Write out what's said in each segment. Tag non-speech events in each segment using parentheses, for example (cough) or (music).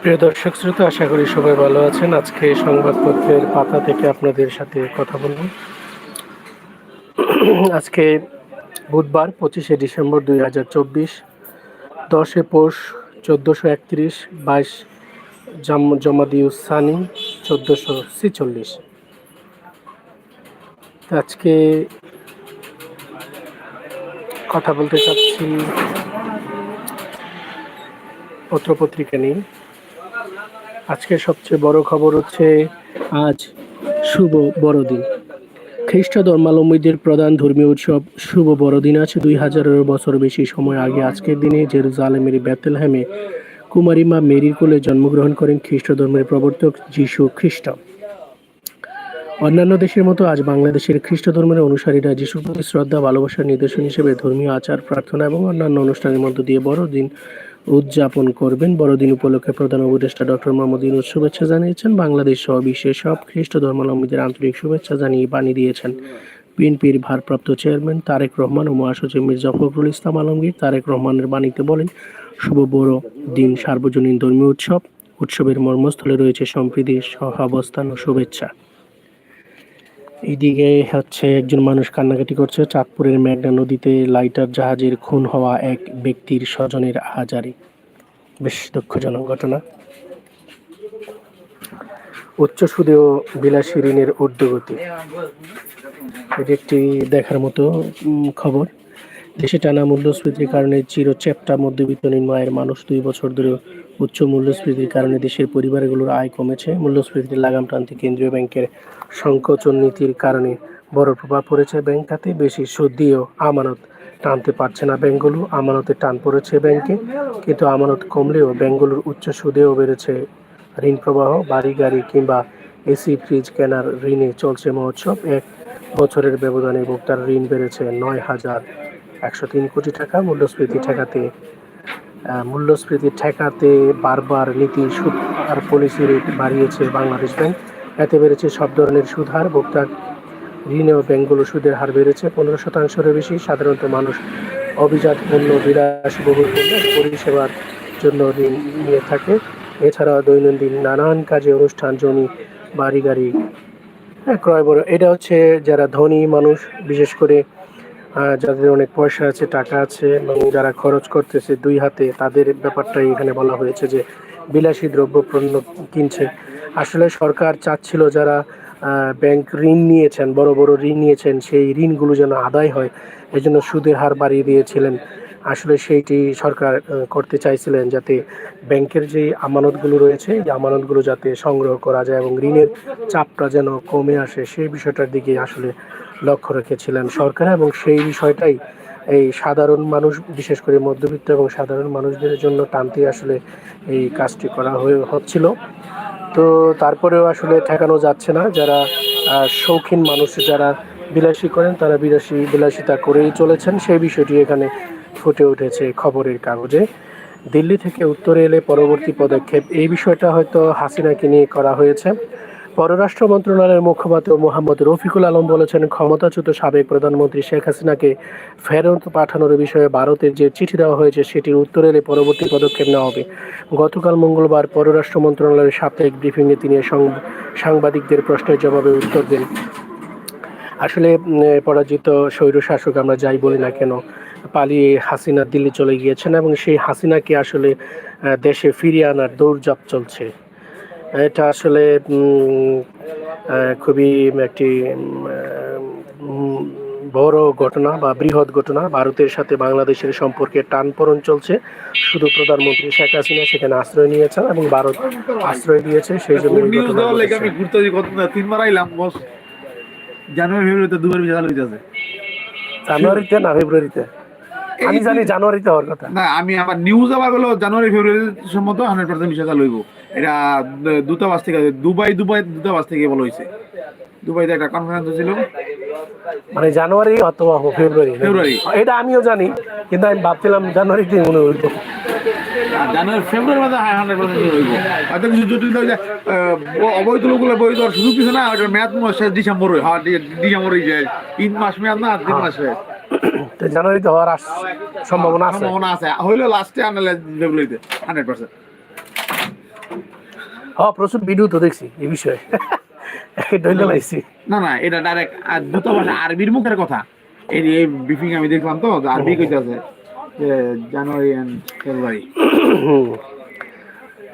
প্রিয় দর্শক শ্রোতা, আশা করি সবাই ভালো আছেন। আজকে সংবাদপত্রের পাতা থেকে আপনাদের সাথে কথা বলব। আজকে বুধবার, পঁচিশে ডিসেম্বর দুই হাজার চব্বিশ, দশে পৌষ চোদ্দোশো একত্রিশ, বাইশ জমাদিউস সানি, চোদ্দোশো ছিচল্লিশ। আজকে কথা বলতে চাচ্ছি পত্রপত্রিকা নিয়ে। আজকে সবচেয়ে বড় খবর হচ্ছে, আজ শুভ বড়দিন। খ্রিস্ট ধর্মাবলম্বীদের প্রধান ধর্মীয় উৎসব শুভ বড়দিন আছে। দুই হাজারের বছর বেশি সময় আগে আজকের দিনে জেরুজালেমের বেতেলহ্যামে কুমারিমা মেরির কোলে জন্মগ্রহণ করেন খ্রিস্ট ধর্মের প্রবর্তক যিশু খ্রিস্ট। অন্যান্য দেশের মতো আজ বাংলাদেশের খ্রিস্ট ধর্মের অনুসারীরা যিশুর প্রতি শ্রদ্ধা, ভালোবাসার নিদর্শন হিসেবে ধর্মীয় আচার, প্রার্থনা এবং অন্যান্য অনুষ্ঠানের মধ্য দিয়ে বড়দিন উদযাপন করবেন। বড়দিন উপলক্ষে প্রধান উপদেষ্টা ডক্টর মোহাম্মদ ইউনুস শুভেচ্ছা জানিয়েছেন। বাংলাদেশ সহ বিশ্বের সব খ্রিস্ট ধর্মাবলম্বীদের আন্তরিক শুভেচ্ছা জানিয়ে বাণী দিয়েছেন। বিএনপির ভারপ্রাপ্ত চেয়ারম্যান তারেক রহমান ও মহাসচিব মির্জা ফখরুল ইসলাম আলমগীর তারেক রহমানের বাণীতে বলেন, শুভ বড় দিন, সার্বজনীন ধর্মীয় উৎসব। উৎসবের মর্মস্থলে রয়েছে সম্প্রীতি, সহাবস্থান ও শুভেচ্ছা। এইদিকে হচ্ছে একজন মানুষ কান্নাকাটি করছে। চাঁদপুরের মেঘনা নদীতে লাইটার জাহাজের খুন হওয়া এক ব্যক্তির স্বজনের আহাজারি বেশ দুঃখজনক ঘটনা। উচ্চ সুদে ও বিলাসী ঋণের ঊর্ধ্বগতি। এটি একটি দেখার মতো খবর। দেশে টানা মূল্যস্ফীতির কারণে চির চিরচ্যাপ্টা মধ্যবিত্ত নিম্ন মানুষ দুই বছর ধরে উচ্চ মূল্যস্ফীতির কারণে দেশের পরিবারগুলোর আয় কমেছে। মূল্যস্ফীতির লাগাম টানতে কেন্দ্রীয় ব্যাংকের সংকোচন নীতির কারণে বড় প্রভাব পড়েছে ব্যাংক খাতে বেশি সুদ দিয়েও আমানত টানতে পারছে না ব্যাংকগুলো আমানতের টান পড়েছে ব্যাংকে, কিন্তু আমানত কমলেও ব্যাংকগুলোর উচ্চ সুদেও বেড়েছে ঋণ প্রবাহ। বাড়ি গাড়ি কিংবা এসি, ফ্রিজ কেনার ঋণে চলছে মহোৎসব। এক বছরের ব্যবধানে ভোক্তার ঋণ বেড়েছে নয় হাজার একশো তিন কোটি টাকা। মূল্যস্ফীতি ঠেকাতে মূল্যস্ফীতি ঠেকাতে বারবার নীতি সুদ আর পলিসি রেট বাড়িয়েছে বাংলাদেশ ব্যাংক। এতে বেড়েছে সব ধরনের সুদ হার ভোক্তার ঋণ ও ব্যাংকগুলো সুদের হার বেড়েছে। পনেরো শতাংশের বেশি সাধারণত মানুষ অভিজাত পণ্য বিলাসবহুল পণ্য পরিষেবার জন্য ঋণ নিয়ে থাকে। এছাড়া দৈনন্দিন নানান কাজে অনুষ্ঠান, জমি, বাড়ি, গাড়ি হ্যাঁ ক্রয় বড়, এটা হচ্ছে যারা ধনী মানুষ, বিশেষ করে যাদের অনেক পয়সা আছে, টাকা আছে এবং যারা খরচ করতেছে দুই হাতে, তাদের ব্যাপারটাই এখানে বলা হয়েছে যে বিলাসী দ্রব্য পণ্য কিনছে। আসলে সরকার চাচ্ছিল যারা ব্যাংক ঋণ নিয়েছেন, বড় বড় ঋণ নিয়েছেন, সেই ঋণগুলো যেন আদায় হয়। এই জন্য সুদের হার বাড়িয়ে দিয়েছিলেন। আসলে সেইটি সরকার করতে চাইছিলেন যাতে ব্যাংকের যে আমানতগুলো রয়েছে, এই আমানতগুলো যাতে সংগ্রহ করা যায় এবং ঋণের চাপটা যেন কমে আসে, সেই বিষয়টার দিকে আসলে লক্ষ্য রেখেছিলেন সরকার এবং সেই বিষয়টাই এই সাধারণ মানুষ, বিশেষ করে মধ্যবিত্ত এবং সাধারণ মানুষদের জন্য টানতে আসলে এই কাজটি করা হয়ে, হচ্ছিল। তো তারপরেও আসলে ঠেকানো যাচ্ছে না। যারা শৌখিন মানুষ যারা বিলাসী করেন, তারা বিলাসী, বিলাসিতা করেই চলেছেন। সেই বিষয়টি এখানে ফুটে উঠেছে খবরের কাগজে। দিল্লি থেকে উত্তরে এলে পরবর্তী পদক্ষেপ, এই বিষয়টা হয়তো হাসিনাকে নিয়ে করা হয়েছে। পররাষ্ট্র মন্ত্রণালয়ের মুখপাত্র মোহাম্মদ রফিকুল আলম বলেছেন, ক্ষমতাচ্যুত সাবেক প্রধানমন্ত্রী শেখ হাসিনাকে ফেরত পাঠানোর বিষয়ে ভারতের যে চিঠি দেওয়া হয়েছে, সেটির উত্তর এলে পরবর্তী পদক্ষেপ নেওয়া হবে। গতকাল মঙ্গলবার পররাষ্ট্র মন্ত্রণালয়ের সাপ্তাহিক ব্রিফিংয়ে তিনি সাংবাদিকদের প্রশ্নের জবাবে উত্তর দেন। আসলে পরাজিত স্বৈর শাসক আমরা যাই বলি না কেন, পালিয়ে হাসিনা দিল্লি চলে গিয়েছেন এবং সেই হাসিনাকে আসলে দেশে ফিরিয়ে আনার দৌড়ঝাঁপ চলছে। এটা আসলে খুবই একটি বড় ঘটনা বা বৃহৎ ঘটনা। ভারতের সাথে বাংলাদেশের সম্পর্কে টানপোড়েন চলছে। শুধু প্রধানমন্ত্রী শেখ হাসিনা সেখানে আশ্রয় নিয়েছেন এবং ভারত আশ্রয় দিয়েছে সেই জন্য তিনবার আইলাম বস। জানুয়ারি ফেব্রুয়ারিতে দুবার ভিসা জানুয়ারিতে না ফেব্রুয়ারিতে? আমি জানি জানুয়ারিতে হওয়ার কথা। না আমি আমার নিউজ আবার হলো জানুয়ারি ফেব্রুয়ারি সম্মত হান্ড্রেড পার্সেন্ট ভিসা লইব এটা দূতাবাস থেকে দুবাই দুবাই দূতাবাস থেকে বলা হয়েছে। দুবাইতে একটা কনফারেন্স ছিল মানে জানুয়ারি অথবা ফেব্রুয়ারি। ফেব্রুয়ারি। এটা আমিও জানি কিন্তু আমি ভাবছিলাম জানুয়ারিতে মনে হইতো। জানুয়ারি ফেব্রুয়ারি মাসে হান্ড্রেড পার্সেন্ট হইব। হয়তো কিছু জটিল অবৈধ লোকগুলো না মেয়াদ ডিসেম্বর হয় যায়। তিন মাস মেয়াদ না তিন মাস তো জানুয়ারিতে হওয়ার সম্ভাবনা আছে। সম্ভাবনা আছে। হইলে লাস্টে আনলে ফেব্রুয়ারিতে হান্ড্রেড পার্সেন্ট হ্যাঁ প্রচুর ভিডিও তো দেখছি এই বিষয়ে। (laughs) না না এটা ডাইরেক্ট দূতাবাস আরবির মুখের কথা। এই এই ব্রিফিং আমি দেখলাম তো আরবি কইতাছে যে জানুয়ারি এন্ড ফেব্রুয়ারি।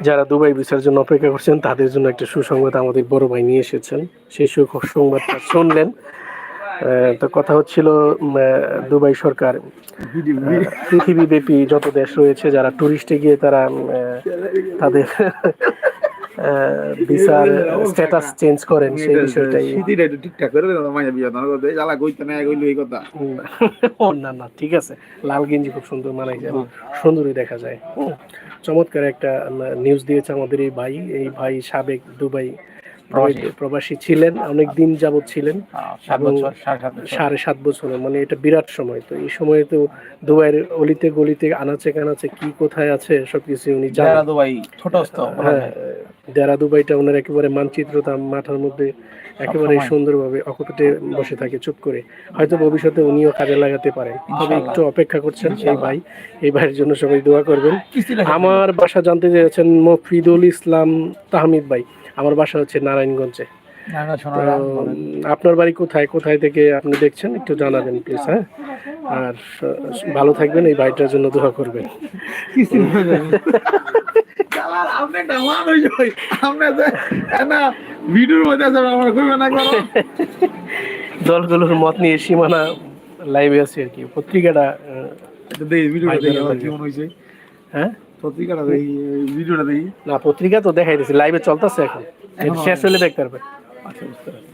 যারা দুবাই ভিসার জন্য অপেক্ষা করছেন তাদের জন্য একটা সুসংবাদ আমাদের বড় ভাই নিয়ে এসেছেন। সেই সুসংবাদটা শুনলেন। তো কথা হচ্ছিল দুবাই সরকার পৃথিবীব্যাপী যত দেশ রয়েছে যারা টুরিস্টে গিয়ে তারা তাদের ভিসার স্ট্যাটাস চেঞ্জ করেন সেই বিষয়টাই। একটু ঠিকঠাক করে দেন মাইয়া বিয়া না করতে জ্বালা কইতে না কইলো এই কথা। ও না না ঠিক আছে। লাল গেঞ্জি খুব সুন্দর মানাই যায় সুন্দরই দেখা যায়। চমৎকার একটা নিউজ দিয়েছে আমাদের এই ভাই। এই ভাই সাবেক দুবাই প্রবাসী। ছিলেন অনেক দিন যাবত ছিলেন। সাড়ে সাত বছর। মানে এটা বিরাট সময়। তো এই সময়ে তো দুবাইয়ের অলিতে গলিতে আনাচে কানাচে কি কোথায় আছে সবকিছু উনি জানেন। দুবাই ছোটস্থ হ্যাঁ দেরা দুবাইটা ওনার একেবারে মানচিত্রতা মাথার মধ্যে একেবারে সুন্দরভাবে অকপটে বসে থাকে চুপ করে। হয়তো ভবিষ্যতে উনিও কাজে লাগাতে পারেন তবে একটু অপেক্ষা করছেন সেই ভাই। এই ভাইয়ের জন্য সবাই দোয়া করবেন। আমার বাসা জানতে চেয়েছেন মফিদুল ইসলাম তাহমিদ ভাই। আমার বাসা হচ্ছে নারায়ণগঞ্জে। আপনার বাড়ি কোথায়? কোথায় থেকে আপনি দেখছেন? একটু জানাবেন প্লিজ হ্যাঁ? আর ভালো থাকবেন এই ভাইটার জন্য দোয়া করবেন। (laughs) কিস্তি আপনি একটা মানুষ হই। আপনি যে না ভিডিওর মধ্যে আছে আমার কইবে না করো (laughs) দলগুলোর মত নিয়ে সীমানা লাইভে আছে আর কি। পত্রিকাটা দেখি ভিডিওটা দেখি। কেমন হইছে? হ্যাঁ? পত্রিকাটা দেখি ভিডিওটা দেখি না পত্রিকা তো দেখাই দিচ্ছে লাইভে চলতেছে এখন। শেষ হলে দেখতে পারবে। আচ্ছা বুঝতে পারছি।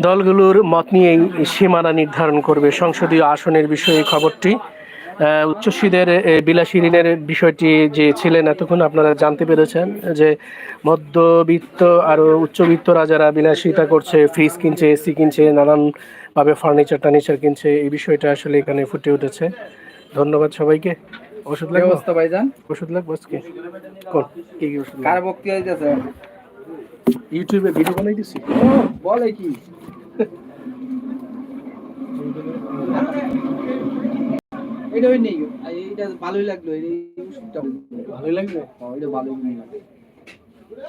দলগুলোর মত নিয়েই সীমানা নির্ধারণ করবে সংসদীয় আসনের বিষয়ে খবরটি। উচ্চশিদের বিলাসী ঋণের বিষয়টি যে ছিলেন এতক্ষণ আপনারা জানতে পেরেছেন যে মধ্যবিত্ত আর উচ্চবিত্তরা যারা বিলাসিতা করছে ফ্রিজ কিনছে এসি কিনছে নানানভাবে ফার্নিচার টার্নিচার কিনছে এই বিষয়টা আসলে এখানে ফুটে উঠেছে। ধন্যবাদ সবাইকে। ওষুধ লাগবে? অবস্থা ভাইজান? ওষুধ লাগবে আজকে? কোন? কি কি ওষুধ কার লাগবে? বক্তি হইতেছে? ইউটিউবে ভিডিও বানাই দিছি। বলে কি? এটা ওই নেই এইটা ভালোই লাগল এই ওষুধটা ভালোই লাগবে হ্যাঁ, এটা ভালোই লাগল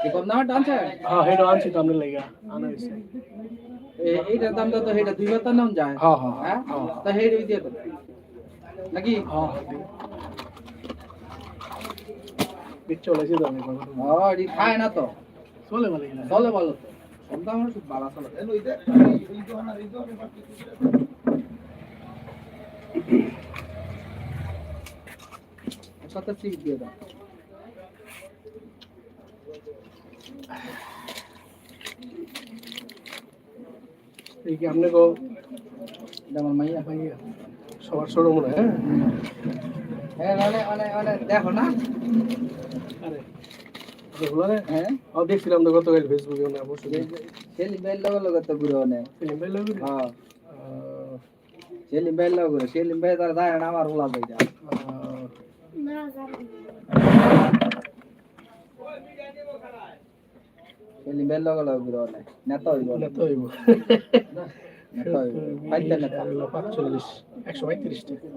কম দামে টানছে হ্যাঁ হেডো আনছি তো আপনার লাগা আনা হয়েছে এ- এইটার দামটা তো হেটা দুই বাতার নাম যায় হ্যাঁ হ্যাঁ হ্যাঁ হ্যাঁ তা হেড ওই দিয়ে নাকি হ্যাঁ তো কথা খায় না তো চলে ভালো না চলে ভালো তো কত চিপ দিয়ে দাও। এই কি আপনি গো আমার মাইয়া সবার মনে হ্যাঁ হ্যাঁ? মানে মানে মানে দেখো না। আরে হ্যাঁ? ও দেখছিলাম তো গতকাল ফেসবুকে সেলিম ভাইয়ের লগে লগে তো ঘুরে হ্যাঁ। সেলিম ভাইয়ের লগে ঘুরে সেলিম ভাই তার দায় আমার ওলা ভাই ভাইয়ের লগে লগে অনেক নেতা হইব না তো হইব নেতা হইব ফাইতে নেতা পাঁচচল্লিশ একশো পঁয়ত্রিশ টাকা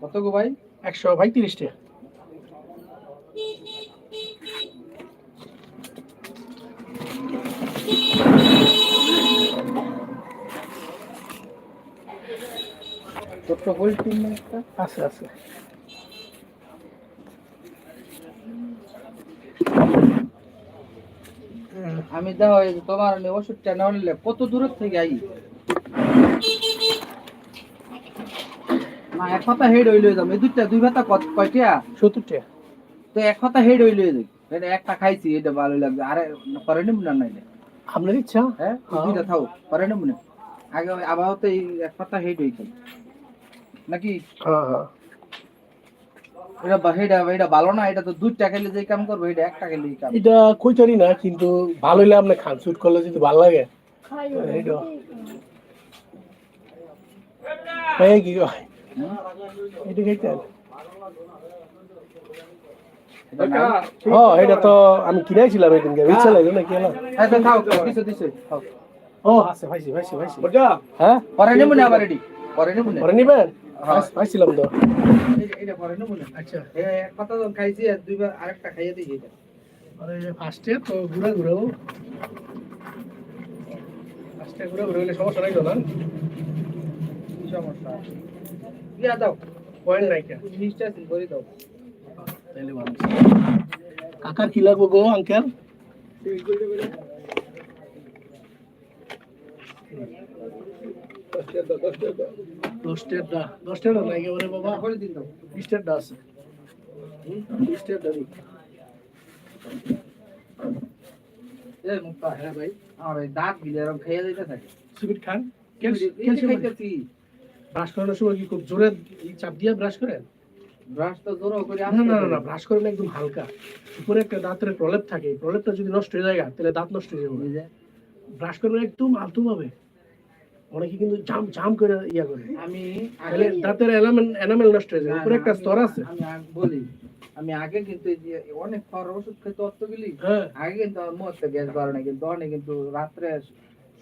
কত গো ভাই একশো পঁয়ত্রিশ টাকা ছোট্ট একটা আছে। আছে আমি দেখো এই তোমার ওষুধটা না নিলে কত দূরের থেকে আই? না এক কথা হেড হইলে এই দুইটা দুই ভাতা কয়টা? সত্তর তো এক কথা হেড হইলে এটা একটা খাইছি এটা ভালো লাগবে। আরে পরে নিব না নাইলে? আপনার ইচ্ছা। হ্যাঁ হ্যাঁ। দুইটা থাও পরে নিব না? আগে আবহাওয়া তো এই এক কথা হেড হইছে নাকি? হ্যাঁ হ্যাঁ। এটা বা- এটা এটা ভালো না? এটা তো খেলে যে কাম করবে এটা একটা খেলে কাম। এটা কইতারি না কিন্তু ভালো হইলে আপনি খান শুট করলে যদি ভালো লাগে। এইটা। এই কি কয়? এটা এটা হ্যাঁ এটা তো আমি কিনাইছিলাম এই দিনকে ইচ্ছা লাগল না কি হলো? এই খাও খাও, দিছো দিছো খাও ও। আছে পাইছি পাইছি পাইছি। হ্যাঁ? পরে নেব না আবার এডি পরে নেব না। পরে নিবেন? হ্যাঁ। পাইছিলাম তো। এটা পরে না? আচ্ছা। কথা তো খাইছি আর দুইবার আরেকটা খাইয়ে দিই এটা। আরে ফার্স্টে তো ঘুরে ফার্স্টে ঘুরে ঘুরে হলে সমস্যা নাই তো না? কি সমস্যা দাও। পয়েন্ট নাই কে মিষ্টি আছে করে দাও। তাইলে ভালো। কাকার কি লাগবো গো আঙ্কেল বাবা। আছে। এ মুক্তা হ্যাঁ ভাই। দাঁত বিলে এরকম থাকে। খান ব্রাশ করানোর সময় কি খুব জোরে চাপ দিয়ে ব্রাশ করেন? ব্রাশ তো জোর করে না না না না ব্রাশ করেন একদম হালকা। উপরে একটা দাঁতের প্রলেপ থাকে প্রলেপটা যদি নষ্ট হয়ে যায় তাহলে দাঁত নষ্ট হয়ে যাবে। ব্রাশ করবেন একদম আলতু ভাবে অনেকে কিন্তু জাম জাম করে ইয়া করে। আমি তাহলে দাঁতের এনামেল এনামেল নষ্ট হয়ে যাবে। উপরে একটা স্তর আছে। আমি বলি আমি আগে কিন্তু অনেক খাওয়ার ওষুধ খেতে অত গেলি হ্যাঁ। আগে কিন্তু আমার গ্যাস বাড়ে না কিন্তু অনেক কিন্তু রাত্রে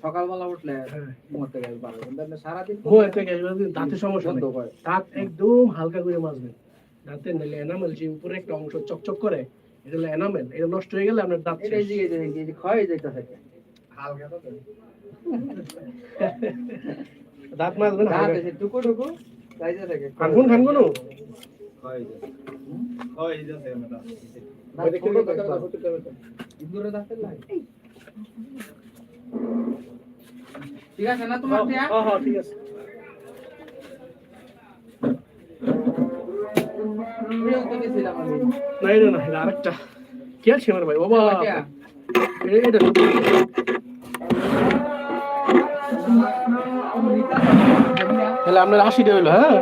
সকালবেলা উঠলে হ্যাঁ। গ্যাস বাড়ে কিন্তু সারাদিন ও এতে গ্যাস দাঁতের সমস্যা বন্ধ করে। দাঁত একদম হালকা করে মাজবেন। দাঁতের নাহলে এনামেল যে উপরে একটা অংশ চকচক করে এটা হলো এনামেল এটা নষ্ট হয়ে গেলে আপনার দাঁত যে ক্ষয় যেতে থাকে। হালকা তো। দাঁত মাজবেন টুকু টুকু খানগুন খানগুন। ঠিক আছে না তোমার? হ্যাঁ হ্যাঁ ঠিক আছে। না না আরেকটা। ক্যালসিয়ামের ভাই? বাবা। এটা। তাহলে আপনার আশিটা হইল হ্যাঁ?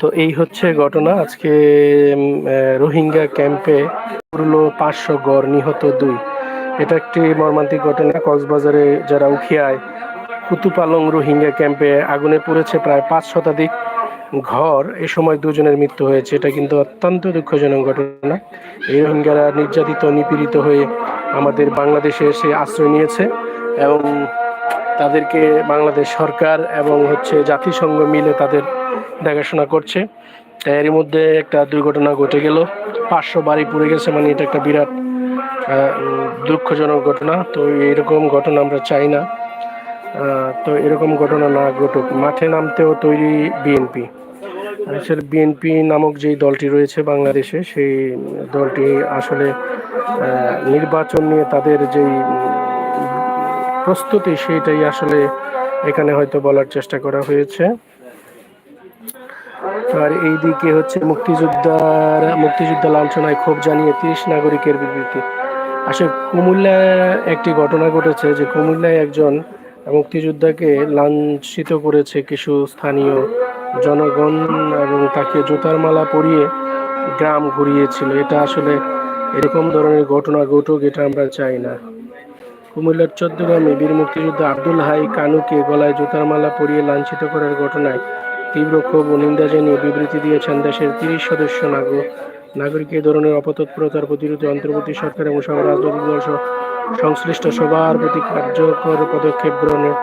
তো এই হচ্ছে ঘটনা। আজকে রোহিঙ্গা ক্যাম্পে পুরলো পাঁচশো গড়, নিহত দুই। এটা একটি মর্মান্তিক ঘটনা। কক্সবাজারে যারা উখিয়ায় কুতুপালং রোহিঙ্গা ক্যাম্পে আগুনে পড়েছে প্রায় পাঁচ শতাধিক ঘর। এ সময় দুজনের মৃত্যু হয়েছে। এটা কিন্তু অত্যন্ত দুঃখজনক ঘটনা। এই রোহিঙ্গারা নির্যাতিত, নিপীড়িত হয়ে আমাদের বাংলাদেশে এসে আশ্রয় নিয়েছে এবং তাদেরকে বাংলাদেশ সরকার এবং হচ্ছে জাতিসংঘ মিলে তাদের দেখাশোনা করছে। তা এরই মধ্যে একটা দুর্ঘটনা ঘটে গেল। পাঁচশো বাড়ি পড়ে গেছে মানে এটা একটা বিরাট দুঃখজনক ঘটনা। তো এরকম ঘটনা আমরা চাই না। তো এরকম ঘটনা না ঘটুক। মাঠে নামতেও তৈরি বিএনপি। আসলে বিএনপি নামক যেই দলটি রয়েছে বাংলাদেশে, সেই দলটি আসলে নির্বাচন নিয়ে তাদের যেই প্রস্তুতি, সেইটাই আসলে এখানে হয়তো বলার চেষ্টা করা হয়েছে। আর এইদিকে হচ্ছে মুক্তিযোদ্ধার, মুক্তিযোদ্ধা লাঞ্ছনায় ক্ষোভ জানিয়ে তিরিশ নাগরিকের বিবৃতি। আসলে কুমিল্লায় একটি ঘটনা ঘটেছে যে, কুমিল্লায় একজন মুক্তিযোদ্ধাকে লাঞ্ছিত করেছে কিছু স্থানীয় জনগণ এবং তাকে জুতার মালা পরিয়ে গ্রাম ঘুরিয়েছিল। এটা আসলে এরকম ধরনের ঘটনা ঘটুক, এটা আমরা চাই না। কুমিল্লার চোদ্দগ্রামে বীর মুক্তিযোদ্ধা আব্দুল হাই কানুকে গলায় জুতার মালা পরিয়ে লাঞ্ছিত করার ঘটনায় তীব্র ক্ষোভ ও নিন্দা জানিয়ে বিবৃতি দিয়েছেন দেশের তিরিশ সদস্য নাগরিক। নাগরিক এ ধরনের অপতৎপরতার প্রতিরোধে অন্তর্বর্তী সরকার এবং সব রাজনৈতিক দল সংশ্লিষ্ট সবার প্রতি কার্যকর পদক্ষেপ গ্রহণের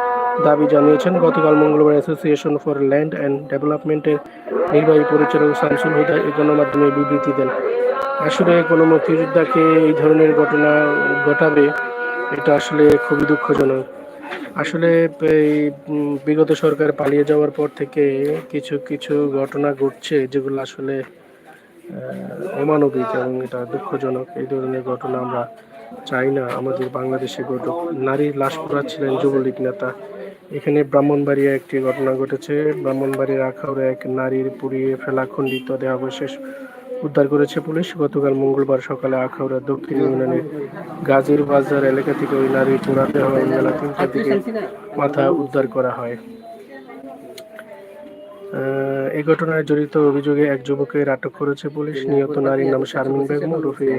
দাবি জানিয়েছেন গতকাল মঙ্গলবার অ্যাসোসিয়েশন ফর ল্যান্ড অ্যান্ড ডেভেলপমেন্টের নির্বাহী পরিচালক শামসুল হুদা এই গণমাধ্যমে বিবৃতি দেন। আসলে কোনো মুক্তিযোদ্ধাকে এই ধরনের ঘটনা ঘটাবে, এটা আসলে খুবই দুঃখজনক। আসলে এই বিগত সরকার পালিয়ে যাওয়ার পর থেকে কিছু কিছু ঘটনা ঘটছে যেগুলো আসলে অমানবিক এবং এটা দুঃখজনক। এই ধরনের ঘটনা আমরা চাই না আমাদের বাংলাদেশে ঘটুক নারীর লাশ পোড়াচ্ছিলেন যুবলীগ নেতা। এখানে ব্রাহ্মণবাড়িয়া একটি ঘটনা ঘটেছে। ব্রাহ্মণবাড়ির আখাউড়ে এক নারীর পুড়িয়ে ফেলা খণ্ডিত দেহাবশেষ উদ্ধার করেছে পুলিশ। গতকাল মঙ্গলবার সকালে আখাউড়া দক্ষিণ ইউনিয়নের গাজীর বাজার এলাকা থেকে ওই নারী চূড়াতে হওয়া বেলা তিনটার দিকে মাথা উদ্ধার করা হয়। এই ঘটনায় জড়িত অভিযোগে এক যুবকের আটক করেছে পুলিশ। নিহত নারীর নাম শারমিন বেগম ওরফে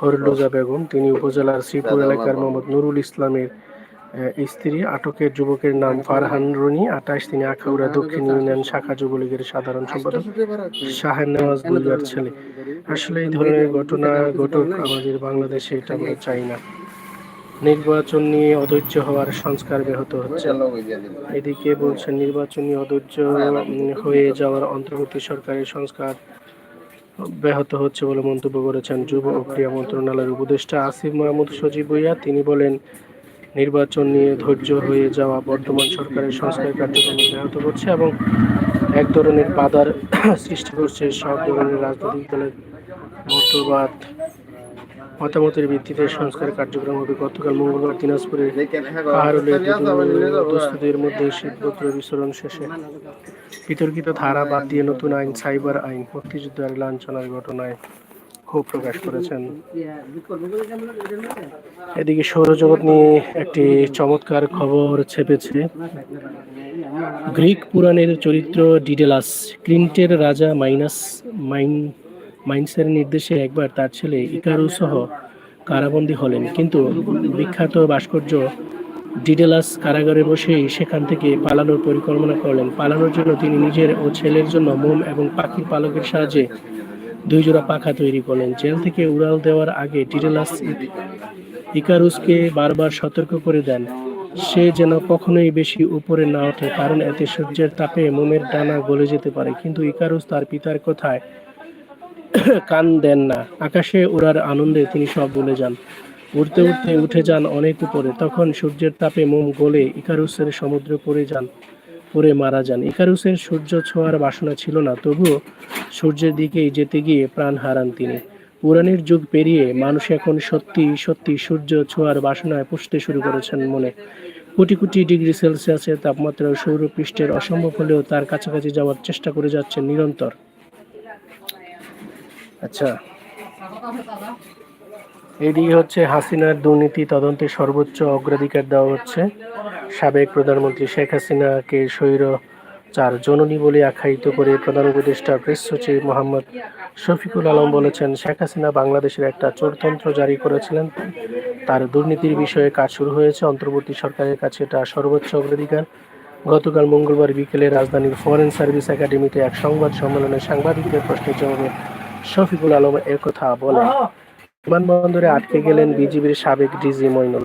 হরলুজা বেগম। তিনি উপজেলার শ্রীপুর এলাকার মোহাম্মদ নুরুল ইসলামের স্ত্রী। আটকের যুবকের নাম ফারহান রনি। আঠাশ তিনি আখাউড়া দক্ষিণ ইউনিয়ন শাখা যুবলীগের সাধারণ সম্পাদক। শাহের নেওয়াজ ছেলে। আসলে এই ধরনের ঘটনা ঘটুক আমাদের বাংলাদেশে, এটা আমরা চাই না। নির্বাচন নিয়ে অধৈর্য হওয়ার সংস্কার ব্যাহত হচ্ছে। এদিকে বলছেন, নির্বাচন নিয়ে অধৈর্য হয়ে যাওয়ার অন্তর্বর্তী সরকারের সংস্কার ব্যাহত হচ্ছে বলে মন্তব্য করেছেন যুব ও ক্রীড়া মন্ত্রণালয়ের উপদেষ্টা আসিফ মাহমুদ সজীব ভুইয়া। তিনি বলেন, নির্বাচন নিয়ে ধৈর্য হয়ে যাওয়া বর্তমান সরকারের সংস্কার কার্যক্রম ব্যাহত করছে এবং এক ধরনের বাধার সৃষ্টি করছে সব ধরনের রাজনৈতিক দলের মতবাদ। মতামতের ভিত্তিতে সংস্কার কার্যক্রম হবে। গতকাল মঙ্গলবার দিনাজপুরের পাহাড়লে দুস্থদের মধ্যে শীতপত্র বিতরণ শেষে। বিতর্কিত ধারা বাদ দিয়ে নতুন আইন, সাইবার আইন, মুক্তিযুদ্ধের লাঞ্ছনার ঘটনায় ক্ষোভ প্রকাশ করেছেন। এদিকে সৌরজগৎ নিয়ে একটি চমৎকার খবর ছেপেছে। গ্রিক পুরাণের চরিত্র ডিডেলাস, ক্লিন্টের রাজা মাইনাস মাইন মাইন্সের নির্দেশে একবার তার ছেলে ইকারু সহ কারাবন্দী হলেন। কিন্তু বিখ্যাত ভাস্কর্য ডিডেলাস কারাগারে বসেই সেখান থেকে পালানোর পরিকল্পনা করলেন। পালানোর জন্য তিনি নিজের ও ছেলের জন্য মোম এবং পাখির পালকের সাহায্যে দুই জোড়া পাখা তৈরি করলেন। জেল থেকে উড়াল দেওয়ার আগে ডিডেলাস ইকারুসকে বারবার সতর্ক করে দেন। সে যেন কখনোই বেশি উপরে না ওঠে, কারণ এতে সূর্যের তাপে মোমের ডানা গলে যেতে পারে। কিন্তু ইকারুস তার পিতার কথায় (coughs) কান দেন না। আকাশে ওড়ার আনন্দে তিনি সব ভুলে যান। উড়তে উড়তে উঠে যান অনেক উপরে। তখন সূর্যের তাপে মোম গলে ইকারুসের সমুদ্রে পড়ে যান, পড়ে মারা যান। ইকারুসের সূর্য ছোঁয়ার বাসনা ছিল না, তবুও সূর্যের দিকেই যেতে গিয়ে প্রাণ হারান তিনি। পুরাণের যুগ পেরিয়ে মানুষ এখন সত্যি সত্যি সূর্য ছোঁয়ার বাসনায় পুষতে শুরু করেছেন মনে। কোটি কোটি ডিগ্রি সেলসিয়াসের তাপমাত্রা সৌরপৃষ্ঠের অসম্ভব হলেও তার কাছাকাছি যাওয়ার চেষ্টা করে যাচ্ছেন নিরন্তর। আচ্ছা। এদিকে হচ্ছে হাসিনার দুর্নীতি তদন্তে সর্বোচ্চ অগ্রাধিকার দেওয়া হচ্ছে। সাবেক প্রধানমন্ত্রী শেখ হাসিনাকে স্বৈর চার জননী বলে আখ্যায়িত করে প্রধান উপদেষ্টা প্রেস সচিব মোহাম্মদ শফিকুল আলম বলেছেন, শেখ হাসিনা বাংলাদেশের একটা চোরতন্ত্র জারি করেছিলেন। তার দুর্নীতির বিষয়ে কাজ শুরু হয়েছে। অন্তর্বর্তী সরকারের কাছে এটা সর্বোচ্চ অগ্রাধিকার। গতকাল মঙ্গলবার বিকেলে রাজধানীর ফরেন সার্ভিস একাডেমিতে এক সংবাদ সম্মেলনে সাংবাদিকদের প্রশ্নের জবাবে শফিকুল আলম কথা বলেন। বিমানবন্দরে আটকে গেলেন বিজিবির সাবেক ডিজি মইনুল।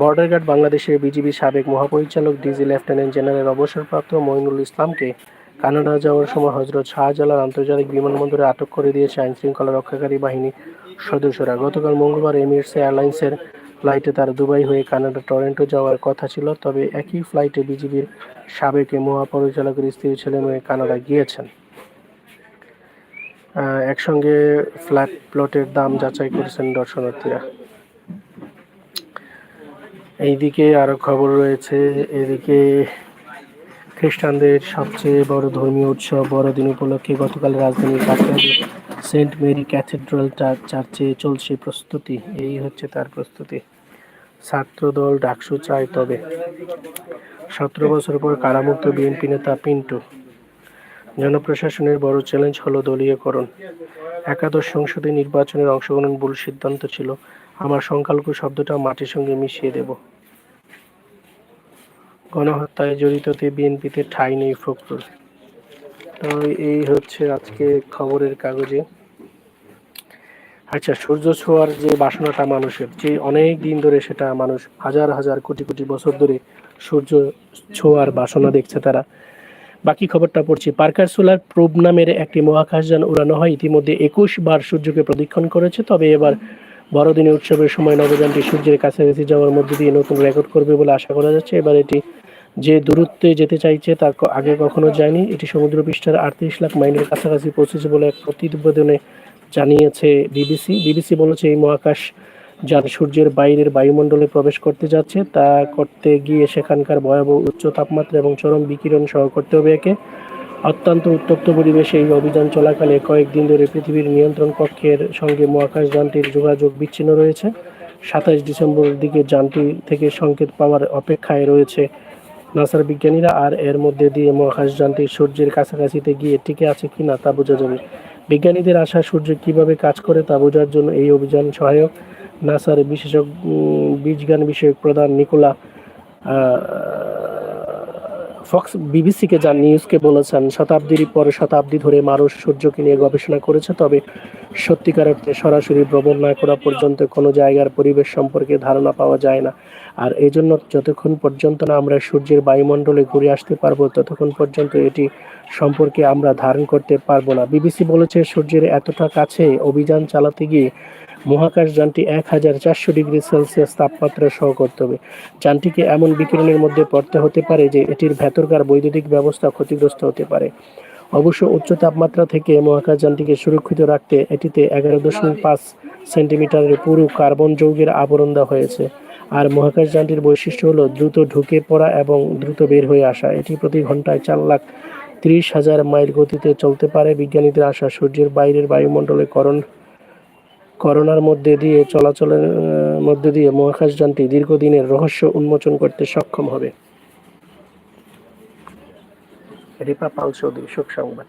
বর্ডার গার্ড বাংলাদেশের বিজিবির সাবেক মহাপরিচালক, ডিজি লেফটেন্যান্ট জেনারেল অবসরপ্রাপ্ত মইনুল ইসলামকে কানাডা যাওয়ার সময় হজরত শাহজালাল আন্তর্জাতিক বিমানবন্দরে আটক করে দিয়েছে আইন শৃঙ্খলা রক্ষাকারী বাহিনী সদস্যরা। গতকাল মঙ্গলবার এমিরেটস এয়ারলাইন্সের ফ্লাইটে তার দুবাই হয়ে কানাডা টরেন্টো যাওয়ার কথা ছিল, তবে একই ফ্লাইটে বিজিবির সাবেক মহাপরিচালকের স্ত্রী ছেলে মেয়ে কানাডা গিয়েছেন। একসঙ্গে ফ্ল্যাট প্লটের দাম যাচাই করেছেন দর্শনার্থীরা। এইদিকে আরও খবর রয়েছে, এদিকে খ্রিস্টানদের সবচেয়ে বড় ধর্মীয় উৎসব বড়দিন উপলক্ষে গতকাল রাজধানীর কাকরাইলে সেন্ট মেরি ক্যাথেড্রাল চার- চার্চে চলছে প্রস্তুতি। এই হচ্ছে তার প্রস্তুতি। ছাত্রদল ডাকসু চায় তবে। সতেরো বছর পর কারামুক্ত বিএনপি নেতা পিন্টু জনপ্রশাসনের বড় চ্যালেঞ্জ হলো দলীয়করণ। একাদশ সংসদে নির্বাচনের অংশগ্রহণ ভুল সিদ্ধান্ত ছিল, আমার সংখ্যালঘু শব্দটা মাটির সঙ্গে মিশিয়ে দেব। গণহত্যায় জড়িততে বিএনপিতে ঠাঁই নেই ফখরুল। তো এই হচ্ছে আজকে খবরের কাগজে। আচ্ছা সূর্য ছোঁয়ার যে বাসনাটা মানুষের, যে অনেক দিন ধরে সেটা মানুষ হাজার হাজার কোটি কোটি বছর ধরে সূর্য ছোঁয়ার বাসনা দেখছে তারা। বাকি খবরটা পড়ছি। পার্কার সোলার প্রোব নামের একটি মহাকাশযান উড়ানো হয়। ইতিমধ্যে একুশ বার সূর্যকে প্রদক্ষিণ করেছে। তবে এবার বড়দিনে উৎসবের সময় নবযানটি সূর্যের কাছাকাছি যাওয়ার মধ্যে দিয়ে নতুন রেকর্ড করবে বলে আশা করা যাচ্ছে। এবার এটি যে দূরত্বে যেতে চাইছে তা আগে কখনো যায়নি। এটি সমুদ্রপৃষ্ঠের আটত্রিশ লাখ মাইলের কাছাকাছি পৌঁছেছে বলে এক প্রতিবেদনে জানিয়েছে বিবিসি। বিবিসি বলেছে, এই মহাকাশ যান সূর্যের বাইরের বায়ুমণ্ডলে প্রবেশ করতে যাচ্ছে, তা করতে গিয়ে সেখানকার ভয়াবহ উচ্চ তাপমাত্রা এবং চরম বিকিরণ সহ করতে হবে একে। অত্যন্ত উত্তপ্ত পরিবেশে এই অভিযান চলাকালে কয়েকদিন ধরে পৃথিবীর নিয়ন্ত্রণ কক্ষের সঙ্গে মহাকাশ যানটির যোগাযোগ বিচ্ছিন্ন রয়েছে। সাতাশ ডিসেম্বরের দিকে যানটি থেকে সংকেত পাওয়ার অপেক্ষায় রয়েছে নাসার বিজ্ঞানীরা, আর এর মধ্যে দিয়ে মহাকাশ যানটি সূর্যের কাছাকাছিতে গিয়ে টিকে আছে কিনা তা বোঝা যাবে। বিজ্ঞানীদের আশা, সূর্য কীভাবে কাজ করে তা বোঝার জন্য এই অভিযান সহায়ক। নাসার বিশেষজ্ঞ বীজজ্ঞান বিষয়ক প্রধান নিকোলা ফক্স বিবিসিকে যান নিউজকে বলেছেন, শতাব্দীর পর শতাব্দী ধরে মানুষ সূর্যকে নিয়ে গবেষণা করেছে, তবে সত্যিকার অর্থে সরাসরি ভ্রমণ না করা পর্যন্ত কোনো জায়গার পরিবেশ সম্পর্কে ধারণা পাওয়া যায় না। আর এই জন্য যতক্ষণ পর্যন্ত না আমরা সূর্যের বায়ুমণ্ডলে ঘুরে আসতে পারব, ততক্ষণ পর্যন্ত এটি সম্পর্কে আমরা ধারণ করতে পারব না। বিবিসি বলেছে, সূর্যের এতটা কাছে অভিযান চালাতে গিয়ে মহাকাশ যানটি এক হাজার চারশো ডিগ্রি সেলসিয়াস তাপমাত্রা সহ করতে হবে। যানটিকে এমন বিকিরণের মধ্যে পড়তে হতে পারে যে এটির ভেতরকার বৈদ্যুতিক ব্যবস্থা ক্ষতিগ্রস্ত হতে পারে। অবশ্য উচ্চ তাপমাত্রা থেকে মহাকাশ যানটিকে সুরক্ষিত রাখতে এটিতে এগারো দশমিক পাঁচ সেন্টিমিটারের পুরু কার্বন যৌগের আবরণ দেওয়া হয়েছে। আর মহাকাশ যানটির বৈশিষ্ট্য হলো দ্রুত ঢুকে পড়া এবং দ্রুত বের হয়ে আসা। এটি প্রতি ঘন্টায় চার লাখ ত্রিশ হাজার মাইল গতিতে চলতে পারে। বিজ্ঞানীদের আশা, সূর্যের বাইরের বায়ুমণ্ডলে করণ করোনার মধ্যে দিয়ে, চলাচলের মধ্যে দিয়ে মহাকাশ যানটি দীর্ঘদিনের রহস্য উন্মোচন করতে সক্ষম হবে। রিপা পাল চৌধুরী সংবাদ।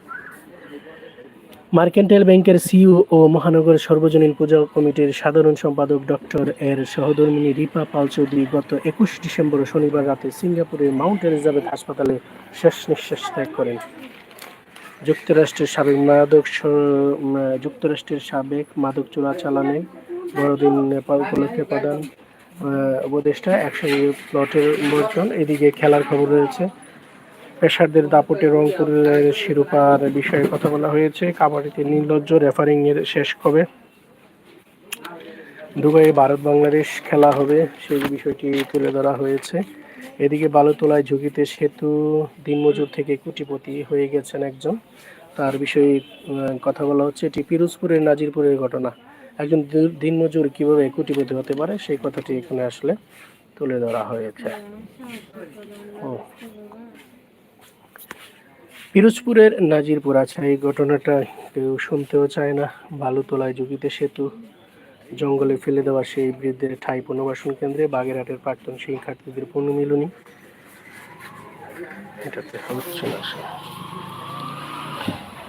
মার্কেন্টাইল ব্যাংকের সিইও ও মহানগর সর্বজনীন পূজা কমিটির সাধারণ সম্পাদক ডক্টর এর সহধর্মিনী রিপা পাল চৌধুরী গত একুশ ডিসেম্বর শনিবার রাতে সিঙ্গাপুরের মাউন্ট এলিজাবেথ হাসপাতালে শেষ নিঃশ্বাস ত্যাগ করেন। যুক্তরাষ্ট্রের সাবেক মাদক যুক্তরাষ্ট্রের সাবেক মাদক চোরা চোরাচালানে বড়দিন নেপাল উপলক্ষে প্রধান উপদেষ্টা একসঙ্গে প্লটের বর্জন এদিকে খেলার খবর রয়েছে। পেশারদের দাপটে রংপুরের শিরোপার বিষয়ে কথা বলা হয়েছে। কাবাডিতে নির্লজ্জ রেফারিং এর শেষ কবে? দুবাইয়ে ভারত বাংলাদেশ খেলা হবে, সেই বিষয়টি তুলে ধরা হয়েছে। এদিকে বালুতলায় ঝুঁকিতে সেতু দিনমজুর থেকে কোটিপতি হয়ে গেছেন একজন। তার বিষয়ে কথা বলা হচ্ছে, এটি পিরোজপুরের নাজিরপুরের ঘটনা। একজন দিনমজুর কীভাবে কোটিপতি হতে পারে, সেই কথাটি এখানে আসলে তুলে ধরা হয়েছে। ও। পিরোজপুরের নাজিরপুর আচ্ছা এই ঘটনাটা কেউ শুনতেও চায় না। বালুতলায় ঝুঁকিতে সেতু জঙ্গলে ফেলে দেওয়া সেই বৃদ্ধের ঠাই পুনর্বাসন কেন্দ্রে বাগেরহাটের প্রাক্তন শিক্ষার্থীদের পুনর্মিলনী এটাতে হচ্ছে।